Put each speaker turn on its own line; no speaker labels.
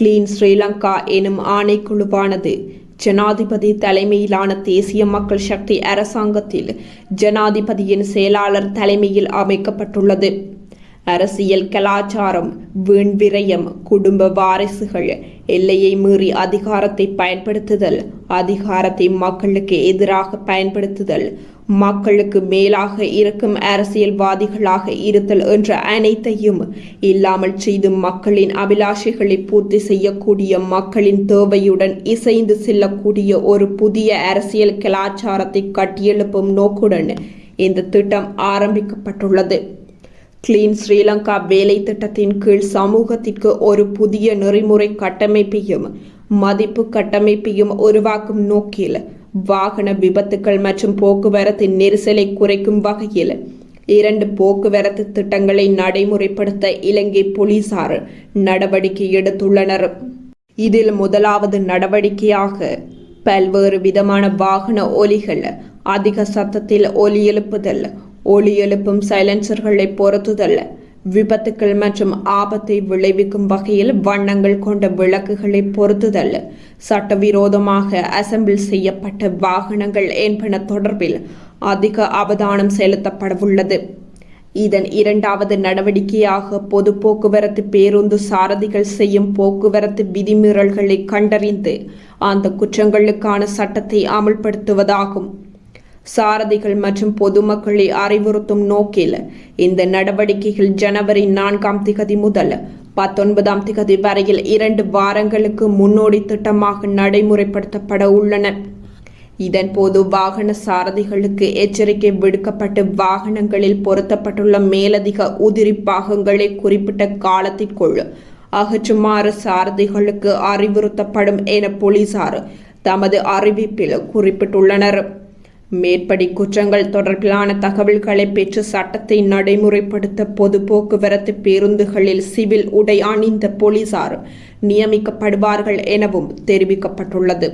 Clean Sri Lanka எனும் ஆணைக்குழுவானது ஜனாதிபதி தலைமையிலான தேசிய மக்கள் சக்தி அரசாங்கத்தில் ஜனாதிபதியின் செயலாளர் தலைமையில் அமைக்கப்பட்டுள்ளது. அரசியல் கலாச்சாரம் வீண் விரயம் குடும்ப வாரிசுகள் எல்லையை மீறி அதிகாரத்தை பயன்படுத்துதல் அதிகாரத்தை மக்களுக்கு எதிராக பயன்படுத்துதல் மக்களுக்கு மேலாக இருக்கும் அரசியல்வாதிகளாக இருத்தல் என்ற அனைத்தையும் இல்லாமல் செய்து மக்களின் அபிலாஷைகளை பூர்த்தி செய்யக்கூடிய மக்களின் தேவையுடன் இசைந்து செல்லக்கூடிய ஒரு புதிய அரசியல் கலாச்சாரத்தை கட்டியெழுப்பும் நோக்குடன் இந்த திட்டம் ஆரம்பிக்கப்பட்டுள்ளது. கிளீன் ஸ்ரீலங்கா வேலை திட்டத்தின் கீழ் சமூகத்திற்கு ஒரு புதிய நெறிமுறை கட்டமைப்பையும் மதிப்பு கட்டமைப்பையும் உருவாக்கும் நோக்கில் வாகன விபத்துக்கள் மற்றும் போக்குவரத்து நெரிசலை குறைக்கும் வகையில் இரண்டு போக்குவரத்து திட்டங்களை நடைமுறைப்படுத்த இலங்கை போலீசார் நடவடிக்கை எடுத்துள்ளனர். இதில் முதலாவது நடவடிக்கையாக பல்வேறு விதமான வாகன ஒலிகள் அதிக சத்தத்தில் ஒலி எழுப்புதல் ஒலி எழுப்பும் சைலன்சர்களை பொருத்துதல் விபத்துக்கள் மற்றும் ஆபத்தை விளைவிக்கும் வகையில் வண்ணங்கள் கொண்ட விளக்குகளை பொருத்துதல் சட்டவிரோதமாக அசெம்பிள் செய்யப்பட்ட வாகனங்கள் என்பன தொடர்பில் அதிக அவதானம் செலுத்தப்படவுள்ளது. இதன் இரண்டாவது நடவடிக்கையாக பொது போக்குவரத்து பேருந்து சாரதிகள் செய்யும் போக்குவரத்து விதிமீறல்களை கண்டறிந்து அந்த குற்றங்களுக்கான சட்டத்தை அமல்படுத்துவதாகும். சாரதிகள் மற்றும் பொதுமக்களை அறிவுறுத்தும் நோக்கில் இந்த நடவடிக்கைகள் ஜனவரி நான்காம் திகதி முதல் பத்தொன்பதாம் திகதி வரையில் இரண்டு வாரங்களுக்கு முன்னோடி திட்டமாக நடைமுறைப்படுத்தப்பட உள்ளன. இதன்போது வாகன சாரதிகளுக்கு எச்சரிக்கை விடுக்கப்பட்டு வாகனங்களில் பொருத்தப்பட்டுள்ள மேலதிக உதிரி பாகங்களை குறிப்பிட்ட காலத்திற்குள் அகற்றுமாறு சாரதிகளுக்கு அறிவுறுத்தப்படும் என போலீசார் தமது அறிவிப்பில் குறிப்பிட்டுள்ளனர். மேற்படி குற்றங்கள் தொடர்பிலான தகவல்களை பெற்று சட்டத்தை நடைமுறைப்படுத்த பொது போக்குவரத்து பேருந்துகளில் சிவில் உடை அணிந்த போலீசார் நியமிக்கப்படுவார்கள் எனவும் தெரிவிக்கப்பட்டுள்ளது.